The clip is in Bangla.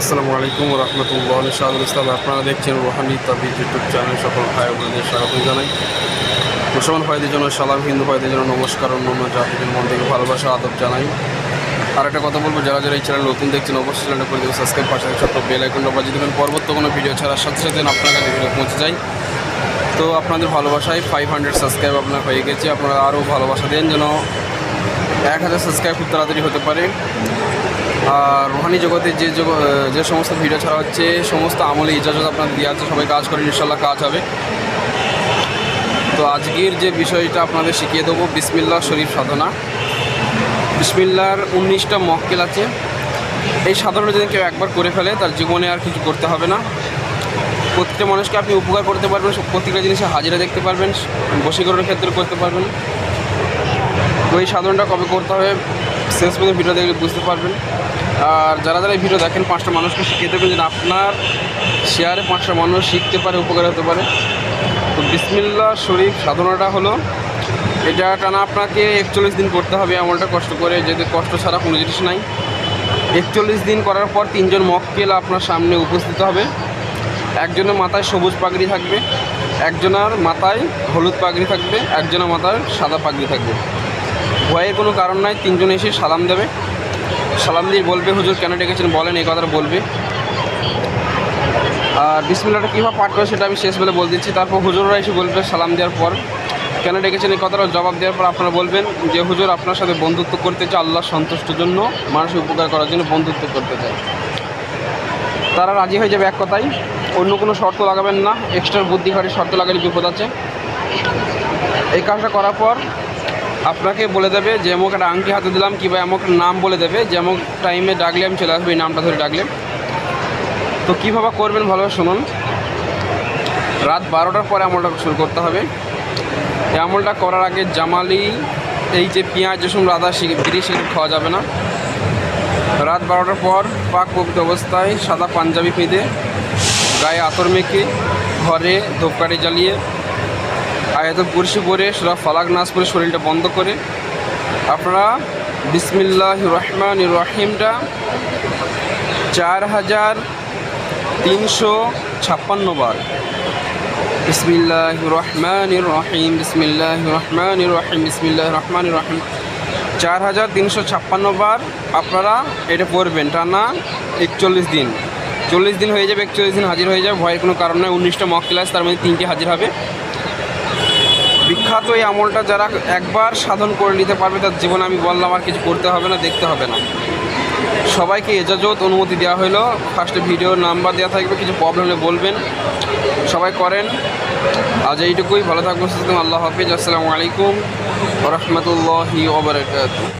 আসসালামু আলাইকুম রহমতুল্লাহ শাহুল ইসলাম। আপনারা দেখছেন রোহানি তাবি ইউটিউব চ্যানেল। সকল ভাই বোনদের স্বাগত জানাই। মুসলমান ভাইদের জন্য সালাম, হিন্দু ভাইদের জন্য নমস্কার, অন্যান্য জাতিদের মন থেকে ভালোবাসা, আদব জানাই। আর একটা কথা বলব, যারা যারা এই চ্যানেল নতুন দেখছেন, অবশ্যই চ্যানেলটা করে দেবেন সাবস্ক্রাইব পাশে ছোট্ট বেল আইকনটা বাজিয়ে দেবেন। পরবর্তী কোনো ভিডিও ছাড়ার সাথে সাথে আপনার কাছে ভিডিও পৌঁছে যায় তো আপনাদের ভালোবাসায় ফাইভ হান্ড্রেড সাবস্ক্রাইব আপনার হয়ে গেছে। আপনারা আরও ভালোবাসা দেন যেন এক হাজার সাবস্ক্রাইব খুব তাড়াতাড়ি হতে পারে। রোহানি জগতে যে যে সমস্ত ভিডিও ছাড়া হচ্ছে, সমস্ত আমলে ইজাজত আপনাদের দিয়ে আছে, সবাই কাজ করেন ইনশাল্লাহ কাজ হবে। তো আজকের যে বিষয়টা আপনাদের শিখিয়ে দেবো, বিসমিল্লাহ শরীফ সাধনা। বিসমিল্লার উনিশটা মক্কেল আছে। এই সাধনাটা যদি কেউ একবার করে ফেলে, তার জীবনে আর কিছু করতে হবে না। প্রত্যেকটা মানুষকে আপনি উপকার করতে পারবেন প্রত্যেকটা জিনিসে হাজিরা দেখতে পারবেন, বশীকরণের ক্ষেত্রে করতে পারবেন। তো এই সাধনটা কবে করতে হবে, শেষ পর্যন্ত ভিডিও দেখলে বুঝতে পারবেন। আর যারা যারা এই ভিডিও দেখেন, পাঁচটা মানুষকে শিখিয়ে দেবেন যেন আপনার শেয়ারে পাঁচটা মানুষ শিখতে পারে, উপকার হতে পারে। তো বিসমিল্লা শরীফ সাধনাটা হলো, এটা টানা আপনাকে একচল্লিশ দিন করতে হবে এমনটা কষ্ট করে যেতে কষ্ট ছাড়া কোনো জিনিস নাই। একচল্লিশ দিন করার পর তিনজন মক্কেল আপনার সামনে উপস্থিত হবে। একজনের মাথায় সবুজ পাগড়ি থাকবে, একজনের মাথায় হলুদ পাগড়ি থাকবে, একজনের মাথায় সাদা পাগড়ি থাকবে। ভয়ের কোনো কারণ নাই, তিনজন এসে সালাম দেবে। সালাম দিয়ে বলবে, হুজুর কেন ডেকেছেন বলেন, এই কথাটা বলবে। আর বিসমিল্লাটা কীভাবে পাঠ করে সেটা আমি শেষ বেলা বলে দিচ্ছি। তারপর হুজুররা এসে বলবে সালাম দেওয়ার পর, কেন ডেকেছেন এই কথাটা জবাব দেওয়ার পর আপনারা বলবেন যে, হুজুর আপনার সাথে বন্ধুত্ব করতে চায় আল্লাহ সন্তুষ্টের জন্য, মানুষের উপকার করার জন্য বন্ধুত্ব করতে চায় তারা রাজি হয়ে যাবে এক কথাই অন্য কোনো শর্ত লাগাবেন না এক্সট্রা বুদ্ধি শর্ত লাগালে বিপদ আছে। এই কাজটা করার পর আপনাকে বলে দেবে যে এমক একটা আংটি হাতে দিলাম কিংবা এমক নাম বলে দেবে, যে টাইমে ডাকলে আমি চলে আসব, এই নামটা ধরে ডাকলে। তো কীভাবে করবেন ভালোভাবে শুনুন। রাত বারোটার পরে আমলটা শুরু করতে হবে। এই আমলটা করার আগে জামালি, এই যে পেঁয়াজ, রসুন শিখে বিড়ি সিগারেট খাওয়া যাবে না। রাত বারোটার পর পাক পবিত্র অবস্থায় সাদা পাঞ্জাবি পেঁধে, গায়ে আতর মেখে, ঘরে ধূপকাঠি জ্বালিয়ে আয়াত কুরসি পরে সুরা ফালাক নাচ করে শরীরটা বন্ধ করে। আপনারা বিসমিল্লাহ রহমান রহিমটা চার হাজার তিনশো ছাপ্পান্ন বার। বিসমিল্লাহ রহমান রহিম বিসমিল্লাহ রহমান রহিম বিসমিল্লাহ রহমান রহিম। চার হাজার তিনশো ছাপ্পান্ন বার আপনারা এটা পড়বেন। টানা একচল্লিশ দিন। চল্লিশ দিন হয়ে যাবে, একচল্লিশ দিন হাজির হয়ে যাবে। ভয়ের কোনো কারণ নয় উনিশটা মক ক্লাস তার মধ্যে তিনটি হাজির হবে। বিখ্যাত এই আমলটা যারা একবার সাধন করে নিতে পারবে, তার জীবনে আমি বললাম আর কিছু করতে হবে না, দেখতে হবে না। সবাইকে এজাজত অনুমতি দেওয়া হলো ফার্স্টে ভিডিও নাম্বার দেওয়া থাকবে, কিছু প্রবলেম হলে বলবেন। সবাই করেন। আজ এইটুকুই, ভালো থাকবেন। আল্লাহ হাফিজ। আসসালামু আলাইকুম রহমতুল্লাহি ওবরাকাত